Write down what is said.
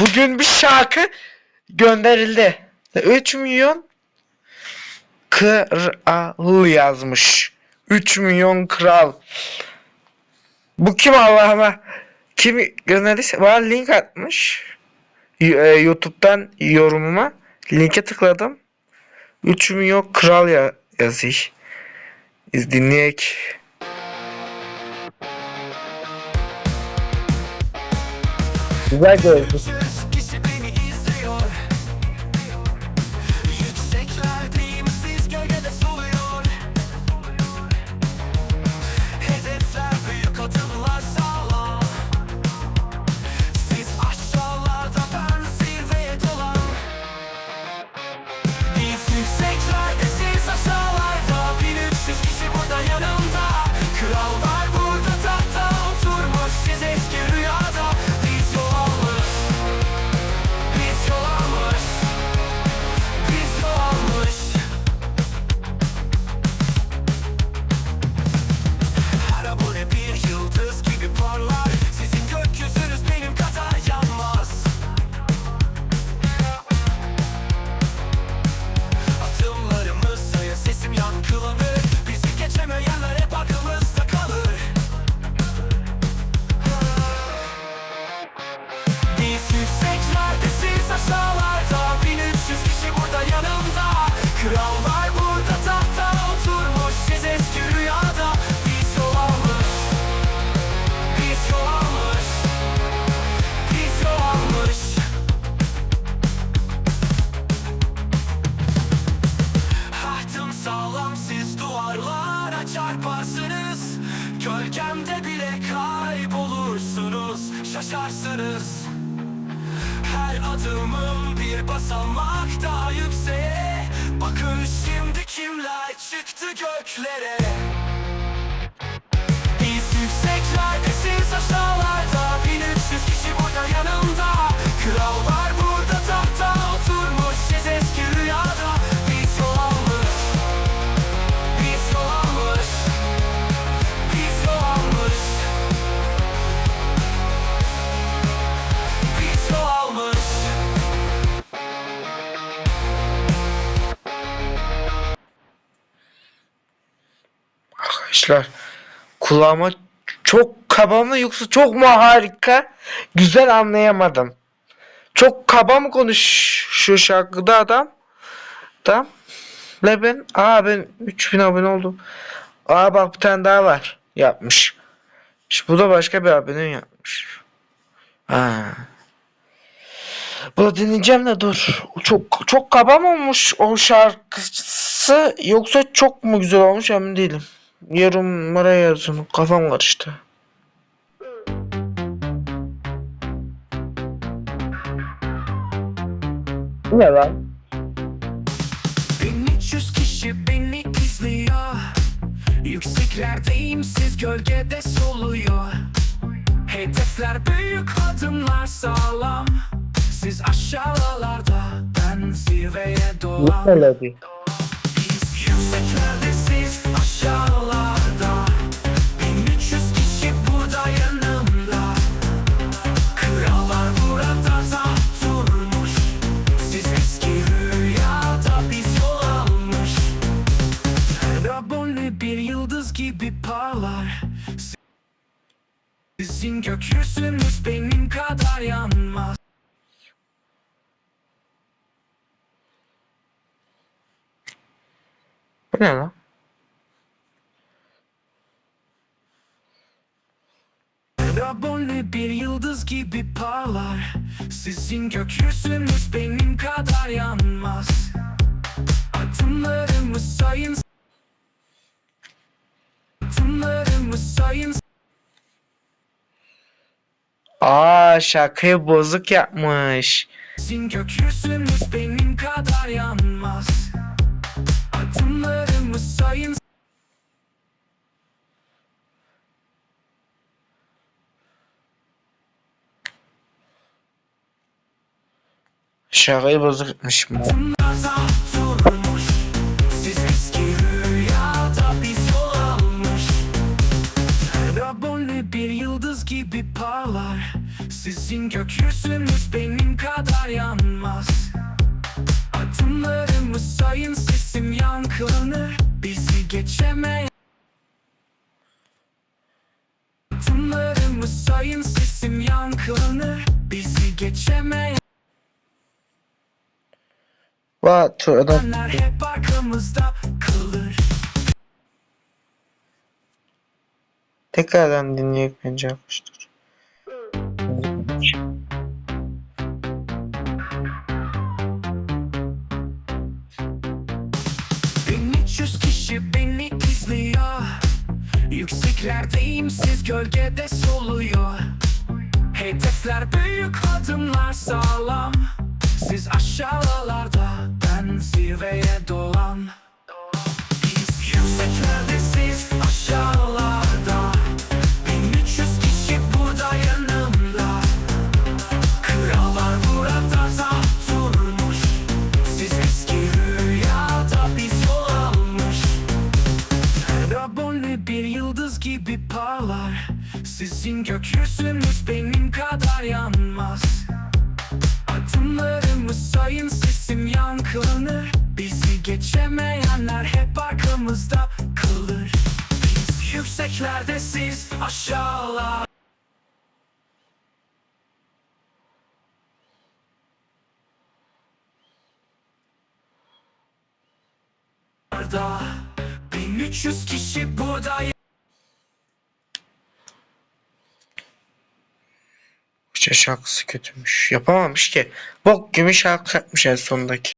Bugün bir şarkı gönderildi. 3 milyon kral yazmış. 3 milyon kral. Bu kim Allah'ıma? Kim gönderdiyse bana link atmış. E, YouTube'dan yorumuma linke tıkladım. 3 milyon kral ya yazıyor. Biz regular. Gölgemde bile kaybolursunuz Şaşarsınız. Her adımım bir basamak daha yükseğe. Bakın şimdi kimler çıktı göklere Arkadaşlar kulağıma çok kaba mı yoksa çok mu harika güzel anlayamadım. Çok kaba mı konuş şu şarkıda adam? Tam. Ve ben aa ben 3000 abone oldum. Aa bak bir tane daha var yapmış. İşte bu da başka bir abone yapmış. Ha. Bunu dinleyeceğim de dur. Çok çok kaba mı olmuş o şarkısı yoksa çok mu güzel olmuş emin değilim. Yorumlara yazın. Kafam karıştı. Ne lan? 1300 kişi beni izliyor Yükseklerdeyim siz gölgede soluyor Hedefler büyük adımlar sağlam Siz aşağılarda ben zirveye dolan? Biz yükseklerde yıldız gibi parlar. Sizin gökyüzünüz benim kadar yanmaz. Bu ne lan? Abone bir yıldız gibi parlar. Sizin gökyüzünüz benim kadar yanmaz. Adımlarımı sayın Aa şarkıyı bozuk yapmış. Sizin gökyüzünüz benim kadar yanmaz Adımlarımı sayın Şarkıyı bozuk etmiş bu. Sizin gökyüzünüz benim kadar yanmaz. Adımlarımı sayın sesim yankılanır. Bizi geçemeyen Adımlarımı sayın sesim yankılanır. Bizi geçemeyenler Va adam? Hep arkamızda kalır. Tekrardan dinleyip bence yapmıştır. Yükseklerdeyim siz gölgede soluyor. Hedefler büyük adımlar sağlam. Siz aşağılarda ben zirveye dolan parlar Sizin gökyüzünüz benim kadar yanmaz. Adımlarımı sayın sesim yankılanır. Bizi geçemeyenler hep arkamızda kalır. Biz yükseklerde siz aşağılar. Da 1300 kişi burada şarkısı kötümüş. Yapamamış ki. Bok gibi şarkı yapmış en sondaki.